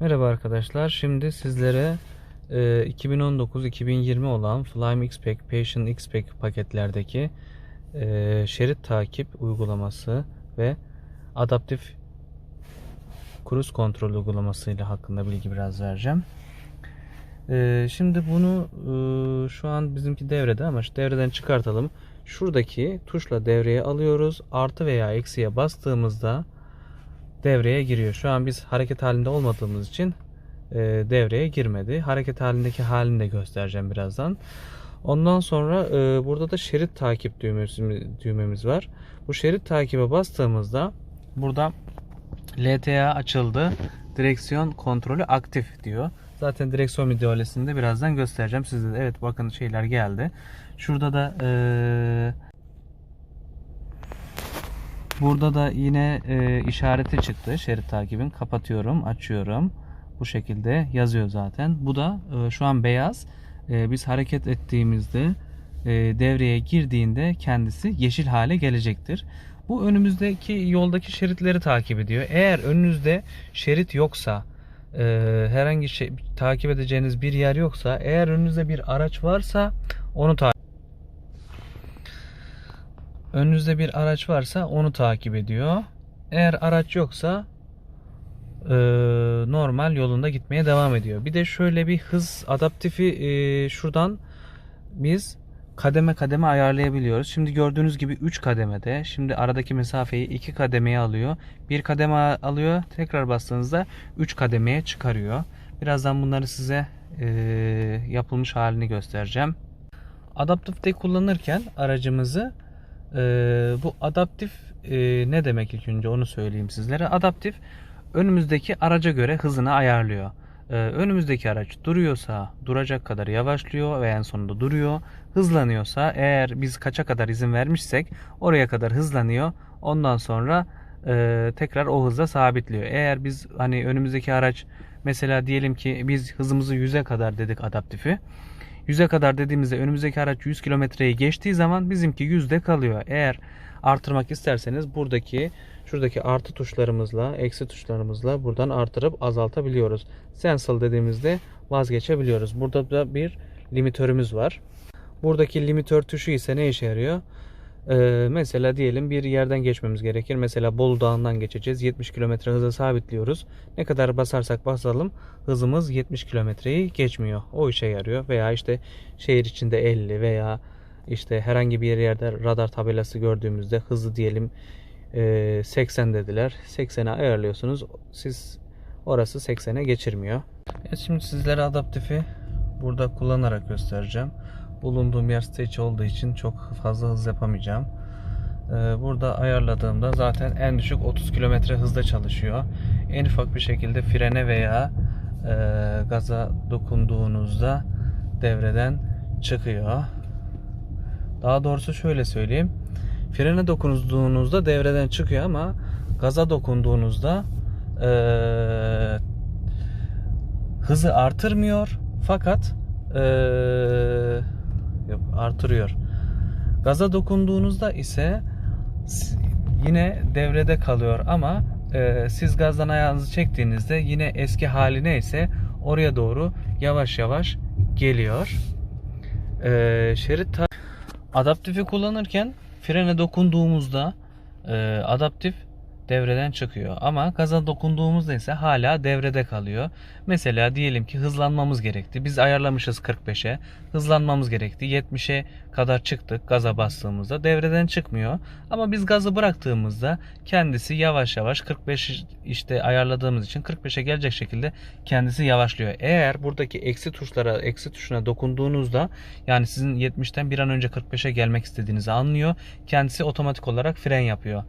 Merhaba arkadaşlar. Şimdi sizlere e, 2019-2020 olan Flyme X-Pack, X-Pack paketlerdeki e, şerit takip uygulaması ve adaptif cruise kontrol uygulaması ile hakkında bilgi biraz vereceğim. E, şimdi bunu e, şu an bizimki devrede ama şu devreden çıkartalım. Şuradaki tuşla devreye alıyoruz. Artı veya eksiye bastığımızda devreye giriyor. Şu an biz hareket halinde olmadığımız için e, devreye girmedi. Hareket halindeki halini de göstereceğim birazdan. Ondan sonra e, burada da şerit takip düğmesi, düğmemiz var. Bu şerit takibe bastığımızda burada LTA açıldı. Direksiyon kontrolü aktif diyor. Zaten direksiyon müdahalesini de birazdan göstereceğim size de. Evet bakın şeyler geldi. Şurada da e, Burada da yine e, işareti çıktı. Şerit takibin kapatıyorum, açıyorum. Bu şekilde yazıyor zaten. Bu da e, şu an beyaz. E, biz hareket ettiğimizde e, devreye girdiğinde kendisi yeşil hale gelecektir. Bu önümüzdeki yoldaki şeritleri takip ediyor. Eğer önünüzde şerit yoksa, e, herhangi şey takip edeceğiniz bir yer yoksa, eğer önünüzde bir araç varsa onu takip Önünüzde bir araç varsa onu takip ediyor. Eğer araç yoksa e, normal yolunda gitmeye devam ediyor. Bir de şöyle bir hız adaptifi e, şuradan biz kademe kademe ayarlayabiliyoruz. Şimdi gördüğünüz gibi 3 kademede. Şimdi aradaki mesafeyi 2 kademeye alıyor. Bir kademe alıyor. Tekrar bastığınızda 3 kademeye çıkarıyor. Birazdan bunları size e, yapılmış halini göstereceğim. Adaptifte kullanırken aracımızı ee, bu adaptif e, ne demek ilk önce onu söyleyeyim sizlere. Adaptif önümüzdeki araca göre hızını ayarlıyor. Ee, önümüzdeki araç duruyorsa duracak kadar yavaşlıyor ve en sonunda duruyor. Hızlanıyorsa eğer biz kaça kadar izin vermişsek oraya kadar hızlanıyor. Ondan sonra e, tekrar o hızda sabitliyor. Eğer biz hani önümüzdeki araç mesela diyelim ki biz hızımızı 100'e kadar dedik adaptifi. 100'e kadar dediğimizde önümüzdeki araç 100 kilometreyi geçtiği zaman bizimki 100'de kalıyor. Eğer artırmak isterseniz buradaki şuradaki artı tuşlarımızla eksi tuşlarımızla buradan artırıp azaltabiliyoruz. Cancel dediğimizde vazgeçebiliyoruz. Burada da bir limitörümüz var. Buradaki limitör tuşu ise ne işe yarıyor? Ee, mesela diyelim bir yerden geçmemiz gerekir. Mesela Bolu Dağı'ndan geçeceğiz. 70 km hıza sabitliyoruz. Ne kadar basarsak basalım hızımız 70 kilometreyi geçmiyor. O işe yarıyor. Veya işte şehir içinde 50 veya işte herhangi bir yerde radar tabelası gördüğümüzde hızı diyelim e, 80 dediler. 80'e ayarlıyorsunuz. Siz orası 80'e geçirmiyor. Evet, şimdi sizlere adaptifi burada kullanarak göstereceğim bulunduğum yer stage olduğu için çok fazla hız yapamayacağım. Ee, burada ayarladığımda zaten en düşük 30 km hızda çalışıyor. En ufak bir şekilde frene veya e, gaza dokunduğunuzda devreden çıkıyor. Daha doğrusu şöyle söyleyeyim. Frene dokunduğunuzda devreden çıkıyor ama gaza dokunduğunuzda e, hızı artırmıyor fakat yok artırıyor. Gaza dokunduğunuzda ise yine devrede kalıyor ama e, siz gazdan ayağınızı çektiğinizde yine eski haline ise oraya doğru yavaş yavaş geliyor. E, şerit adaptifi kullanırken frene dokunduğumuzda e, adaptif devreden çıkıyor. Ama gaza dokunduğumuzda ise hala devrede kalıyor. Mesela diyelim ki hızlanmamız gerekti. Biz ayarlamışız 45'e. Hızlanmamız gerekti. 70'e kadar çıktık gaza bastığımızda. Devreden çıkmıyor. Ama biz gazı bıraktığımızda kendisi yavaş yavaş 45 işte ayarladığımız için 45'e gelecek şekilde kendisi yavaşlıyor. Eğer buradaki eksi tuşlara eksi tuşuna dokunduğunuzda yani sizin 70'ten bir an önce 45'e gelmek istediğinizi anlıyor. Kendisi otomatik olarak fren yapıyor.